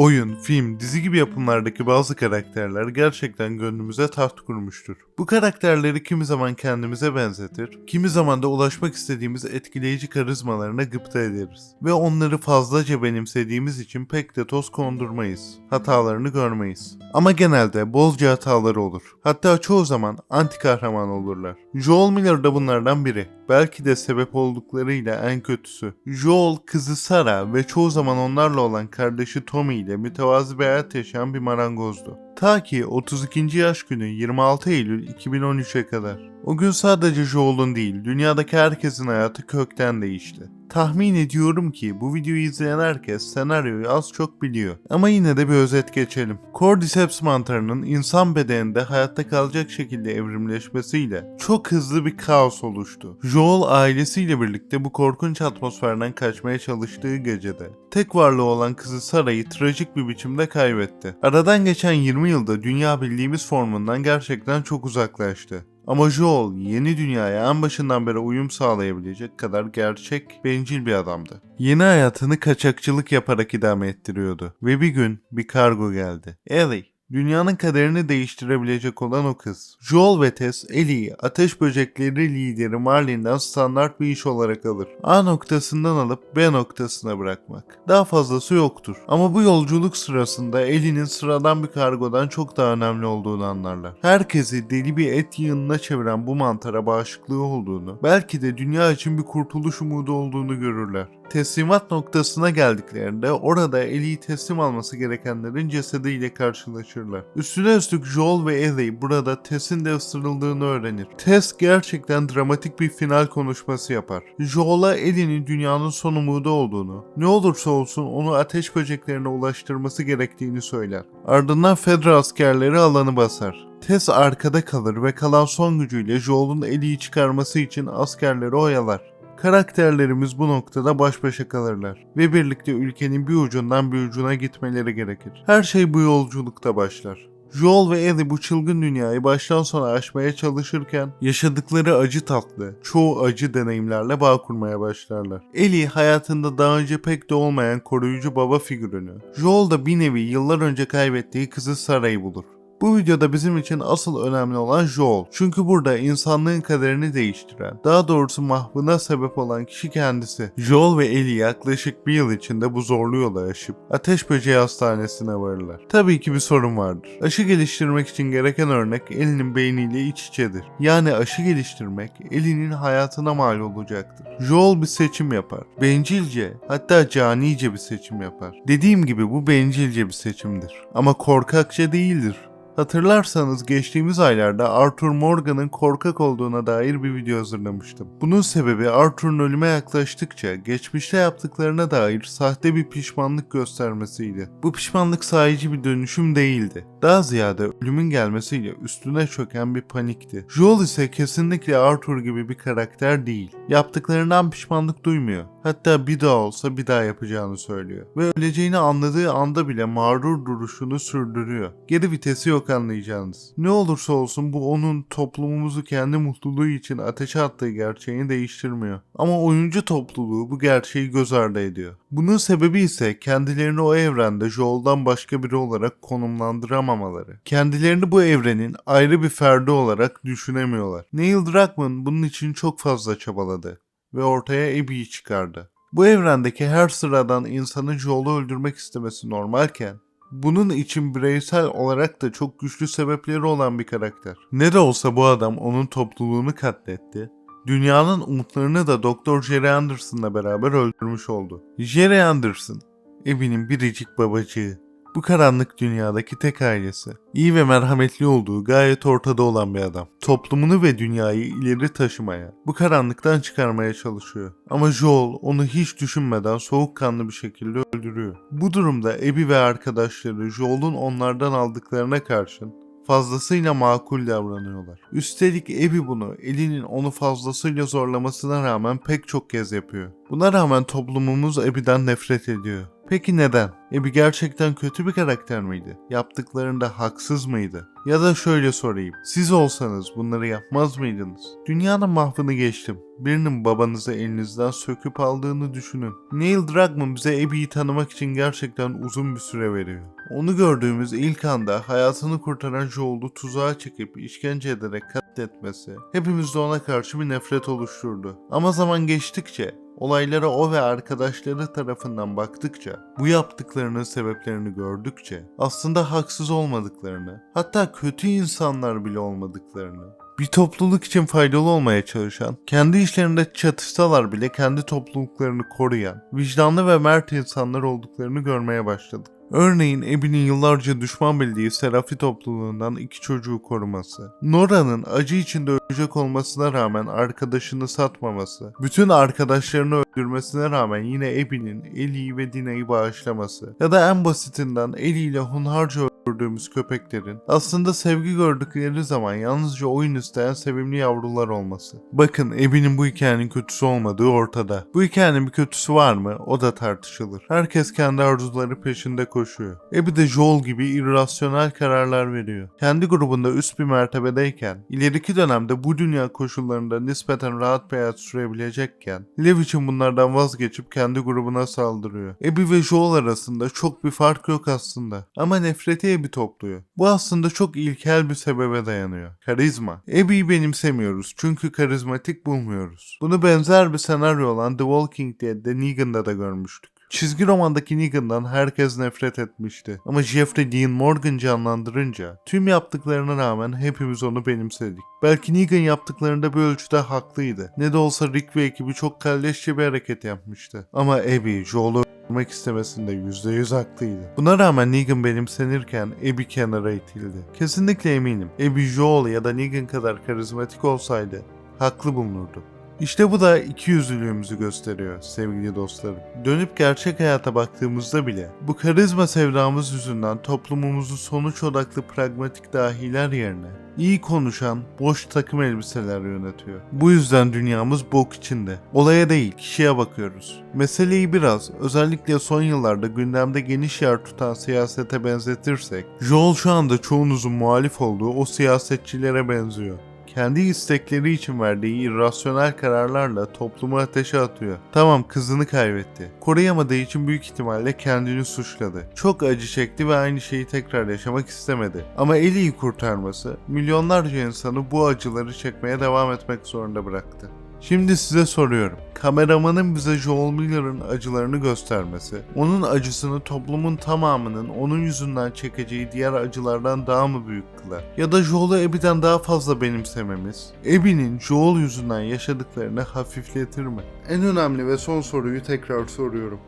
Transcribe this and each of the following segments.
Oyun, film, dizi gibi yapımlardaki bazı karakterler gerçekten gönlümüze taht kurmuştur. Bu karakterleri kimi zaman kendimize benzetir, kimi zaman da ulaşmak istediğimiz etkileyici karizmalarına gıpta ederiz. Ve onları fazlaca benimsediğimiz için pek de toz kondurmayız. Hatalarını görmeyiz. Ama genelde bolca hataları olur. Hatta çoğu zaman anti kahraman olurlar. Joel Miller da bunlardan biri. Belki de sebep olduklarıyla en kötüsü. Joel kızı Sarah ve çoğu zaman onlarla olan kardeşi Tommy ile mütevazi bir hayat yaşayan bir marangozdu. Ta ki 32. yaş günü 26 Eylül 2013'e kadar. O gün sadece Joel'un değil, dünyadaki herkesin hayatı kökten değişti. Tahmin ediyorum ki bu videoyu izleyen herkes senaryoyu az çok biliyor. Ama yine de bir özet geçelim. Cordyceps mantarının insan bedeninde hayatta kalacak şekilde evrimleşmesiyle çok hızlı bir kaos oluştu. Joel ailesiyle birlikte bu korkunç atmosferden kaçmaya çalıştığı gecede tek varlığı olan kızı Sarah'yı trajik bir biçimde kaybetti. Aradan geçen 20 yılda dünya bildiğimiz formundan gerçekten çok uzaklaştı. Ama Joel yeni dünyaya en başından beri uyum sağlayabilecek kadar gerçek, bencil bir adamdı. Yeni hayatını kaçakçılık yaparak idame ettiriyordu. Ve bir gün bir kargo geldi. Ellie, Dünyanın kaderini değiştirebilecek olan o kız. Joel ve Tess, Ellie'yi ateş böcekleri lideri Marlin'den standart bir iş olarak alır. A noktasından alıp B noktasına bırakmak. Daha fazlası yoktur. Ama bu yolculuk sırasında Ellie'nin sıradan bir kargodan çok daha önemli olduğunu anlarlar. Herkesi deli bir et yığınına çeviren bu mantara bağışıklığı olduğunu, belki de dünya için bir kurtuluş umudu olduğunu görürler. Teslimat noktasına geldiklerinde orada Ellie'yi teslim alması gerekenlerin cesediyle karşılaşırlar. Üstüne üstlük Joel ve Ellie burada Tess'in de ısırıldığını öğrenir. Tess gerçekten dramatik bir final konuşması yapar. Joel'a Ellie'nin dünyanın son umudu olduğunu, ne olursa olsun onu ateş böceklerine ulaştırması gerektiğini söyler. Ardından Fedra askerleri alanı basar. Tess arkada kalır ve kalan son gücüyle Joel'un Ellie'yi çıkarması için askerleri oyalar. Karakterlerimiz bu noktada baş başa kalırlar ve birlikte ülkenin bir ucundan bir ucuna gitmeleri gerekir. Her şey bu yolculukta başlar. Joel ve Ellie bu çılgın dünyayı baştan sona aşmaya çalışırken yaşadıkları acı tatlı, çoğu acı deneyimlerle bağ kurmaya başlarlar. Ellie hayatında daha önce pek de olmayan koruyucu baba figürünü, Joel da bir nevi yıllar önce kaybettiği kızı Sarah'yı bulur. Bu videoda bizim için asıl önemli olan Joel. Çünkü burada insanlığın kaderini değiştiren, daha doğrusu mahvına sebep olan kişi kendisi. Joel ve Ellie yaklaşık bir yıl içinde bu zorlu yolu aşıp Ateş Böceği Hastanesi'ne varırlar. Tabii ki bir sorun vardır. Aşı geliştirmek için gereken örnek Ellie'nin beyniyle iç içedir. Yani aşı geliştirmek Ellie'nin hayatına mal olacaktır. Joel bir seçim yapar. Bencilce, hatta canice bir seçim yapar. Dediğim gibi bu bencilce bir seçimdir. Ama korkakça değildir. Hatırlarsanız geçtiğimiz aylarda Arthur Morgan'ın korkak olduğuna dair bir video hazırlamıştım. Bunun sebebi Arthur'un ölüme yaklaştıkça geçmişte yaptıklarına dair sahte bir pişmanlık göstermesiydi. Bu pişmanlık sahici bir dönüşüm değildi. Daha ziyade ölümün gelmesiyle üstüne çöken bir panikti. Joel ise kesinlikle Arthur gibi bir karakter değil. Yaptıklarından pişmanlık duymuyor. Hatta bir daha olsa bir daha yapacağını söylüyor. Ve öleceğini anladığı anda bile mağrur duruşunu sürdürüyor. Geri vitesi yok anlayacağınız. Ne olursa olsun bu onun toplumumuzu kendi mutluluğu için ateşe attığı gerçeğini değiştirmiyor. Ama oyuncu topluluğu bu gerçeği göz ardı ediyor. Bunun sebebi ise kendilerini o evrende Joel'dan başka biri olarak konumlandıramamaları. Kendilerini bu evrenin ayrı bir ferdi olarak düşünemiyorlar. Neil Druckmann bunun için çok fazla çabaladı ve ortaya Abby'yi çıkardı. Bu evrendeki her sıradan insanın Joel'u öldürmek istemesi normalken bunun için bireysel olarak da çok güçlü sebepleri olan bir karakter. Ne de olsa bu adam onun topluluğunu katletti. Dünyanın umutlarını da Doktor Jerry Anderson'la beraber öldürmüş oldu. Jerry Anderson, Abby'nin biricik babacığı. Bu karanlık dünyadaki tek ailesi. İyi ve merhametli olduğu gayet ortada olan bir adam. Toplumunu ve dünyayı ileri taşımaya, bu karanlıktan çıkarmaya çalışıyor. Ama Joel onu hiç düşünmeden soğukkanlı bir şekilde öldürüyor. Bu durumda Abby ve arkadaşları Joel'un onlardan aldıklarına karşın fazlasıyla makul davranıyorlar. Üstelik Abby bunu elinin onu fazlasıyla zorlamasına rağmen pek çok kez yapıyor. Buna rağmen toplumumuz Abby'den nefret ediyor. Peki neden? Abby gerçekten kötü bir karakter miydi? Yaptıklarında haksız mıydı? Ya da şöyle sorayım. Siz olsanız bunları yapmaz mıydınız? Dünyanın mahvını geçtim. Birinin babanızı elinizden söküp aldığını düşünün. Neil Druckmann bize Abby'yi tanımak için gerçekten uzun bir süre veriyor. Onu gördüğümüz ilk anda hayatını kurtaran Joel'u tuzağa çekip işkence ederek katletmesi hepimizde ona karşı bir nefret oluşturdu. Ama zaman geçtikçe olaylara o ve arkadaşları tarafından baktıkça, bu yaptıklarının sebeplerini gördükçe aslında haksız olmadıklarını, hatta kötü insanlar bile olmadıklarını, bir topluluk için faydalı olmaya çalışan, kendi işlerinde çatışsalar bile kendi topluluklarını koruyan, vicdanlı ve mert insanlar olduklarını görmeye başladık. Örneğin Abby'nin yıllarca düşman bildiği Serafi topluluğundan iki çocuğu koruması, Nora'nın acı içinde ölecek olmasına rağmen arkadaşını satmaması, bütün arkadaşlarını öldürmesine rağmen yine Abby'nin Ellie'yi ve Dina'yı bağışlaması ya da en basitinden Ellie ile hunharca öldürdüğümüz köpeklerin aslında sevgi gördükleri zaman yalnızca oyun isteyen sevimli yavrular olması. Bakın Abby'nin bu hikayenin kötüsü olmadığı ortada. Bu hikayenin bir kötüsü var mı? O da tartışılır. Herkes kendi arzuları peşinde koşuyor. Abby de Joel gibi irrasyonel kararlar veriyor. Kendi grubunda üst bir mertebedeyken, ileriki dönemde bu dünya koşullarında nispeten rahat bir hayat sürebilecekken, Lev için bunlardan vazgeçip kendi grubuna saldırıyor. Abby ve Joel arasında çok bir fark yok aslında. Ama nefreti Abby topluyor. Bu aslında çok ilkel bir sebebe dayanıyor. Karizma. Abby'yi benimsemiyoruz çünkü karizmatik bulmuyoruz. Bunu benzer bir senaryo olan The Walking Dead'de Negan'da da görmüştük. Çizgi romandaki Negan'dan herkes nefret etmişti. Ama Jeffrey Dean Morgan canlandırınca tüm yaptıklarına rağmen hepimiz onu benimsedik. Belki Negan yaptıklarında bir ölçüde haklıydı. Ne de olsa Rick ve ekibi çok kalleşçe bir hareket yapmıştı. Ama Abby, Joel'u öldürmek istemesinde %100 haklıydı. Buna rağmen Negan benimsenirken Abby kenara itildi. Kesinlikle eminim Abby Joel ya da Negan kadar karizmatik olsaydı haklı bulunurdu. İşte bu da ikiyüzlülüğümüzü gösteriyor sevgili dostlarım. Dönüp gerçek hayata baktığımızda bile bu karizma sevdamız yüzünden toplumumuzu sonuç odaklı pragmatik dahiler yerine iyi konuşan boş takım elbiseler yönetiyor. Bu yüzden dünyamız bok içinde. Olaya değil kişiye bakıyoruz. Meseleyi biraz özellikle son yıllarda gündemde geniş yer tutan siyasete benzetirsek Joel şu anda çoğunuzun muhalif olduğu o siyasetçilere benziyor kendi istekleri için verdiği irrasyonel kararlarla toplumu ateşe atıyor. Tamam kızını kaybetti. Koruyamadığı için büyük ihtimalle kendini suçladı. Çok acı çekti ve aynı şeyi tekrar yaşamak istemedi. Ama Ellie'yi kurtarması milyonlarca insanı bu acıları çekmeye devam etmek zorunda bıraktı. Şimdi size soruyorum. Kameramanın bize Joel Miller'ın acılarını göstermesi, onun acısını toplumun tamamının onun yüzünden çekeceği diğer acılardan daha mı büyük kılar? Ya da Joel'u Abby'den daha fazla benimsememiz, Abby'nin Joel yüzünden yaşadıklarını hafifletir mi? En önemli ve son soruyu tekrar soruyorum.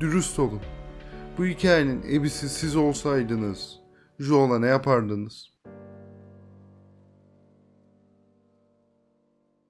Dürüst olun. Bu hikayenin Abby'si siz olsaydınız, Joel'a ne yapardınız?